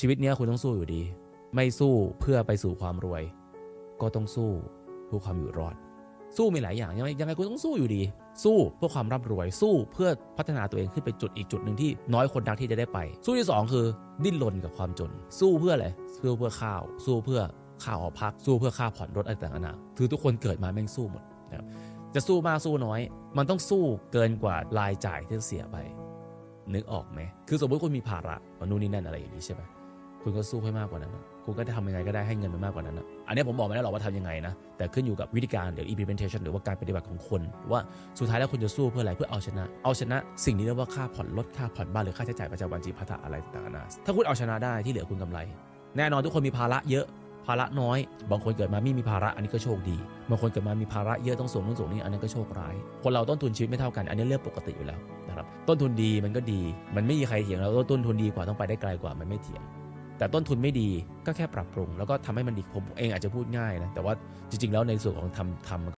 ชีวิตเนี้ยคุณต้องสู้อยู่ดี ไม่สู้เพื่อไปสู่ความรวย ก็ต้องสู้เพื่อความอยู่รอด สู้มีหลายอย่างยังไงยังไงคุณต้องสู้อยู่ดี สู้เพื่อความร่ำรวย สู้เพื่อพัฒนาตัวเองขึ้นไปจุดอีกจุดหนึ่งที่น้อยคนนักที่จะได้ไป สู้ที่สองคือ ดิ้นรนกับความจน สู้เพื่ออะไรสู้เพื่อข้าว สู้เพื่อข้าวหอพักสู้เพื่อค่าผ่อนรถอะไรต่างๆนานาคือทุกคนเกิดมาแม่งสู้หมดนะครับจะสู้มากสู้น้อย มันต้องสู้เกินกว่ารายจ่ายที่จะเสียไป นึกออกไหม คือสมมติคุณมีภาระวันนู่นนี่นั่นอะไรอย่างนี้ใช่ไหม คุณก็สู้ให้มากกว่านั้นนะคุณก็จะทำยังไงก็ได้ให้เงินมันมากกว่านั้นนะอันนี้ผมบอกไม่ได้หรอกว่าทำยังไงนะ แต่ขึ้นอยู่กับวิธีการหรือ implementation หรือว่าการปฏิบัติของคน ว่าสุดท้ายแล้วคุณจะสู้เพื่ออะไรเพื่อเอาชนะ เอาชนะ สิ่งนี้เรียกว่าค่าผ่อนรถค่าผ่อนบ้านหรือค่าใช้จ่ายประจำวันจีพัฒอะไรต่างๆนานถ้าคุณเอาชนะได้ที่เหลือคุณกำไร แน่นอนทุกคนมีภาระเยอะภาระน้อย บางคนเกิดมาไม่มีภาระอันนี้ก็โชคดี บางคนเกิดมามีภาระเยอะต้องส่งนู่นส่งนี่อันนั้นก็โชคร้าย คนเราต้นทุนชีวิตไม่เท่ากัน อันนี้เรื่องปกติอยู่แล้วนะครับ ต้นทุนดีมันก็ดี มันไม่มีใครเถียงแล้วว่าต้นทุนดีกว่าต้องไปได้ไกลกว่ามันไม่เถียง แต่ต้นทุนไม่ดีก็แค่ปรับปรุง แล้วก็ทำให้มันดีผมเองอาจจะพูดง่ายนะแต่ว่าจริง ๆ แล้วในส่วนของทำทำ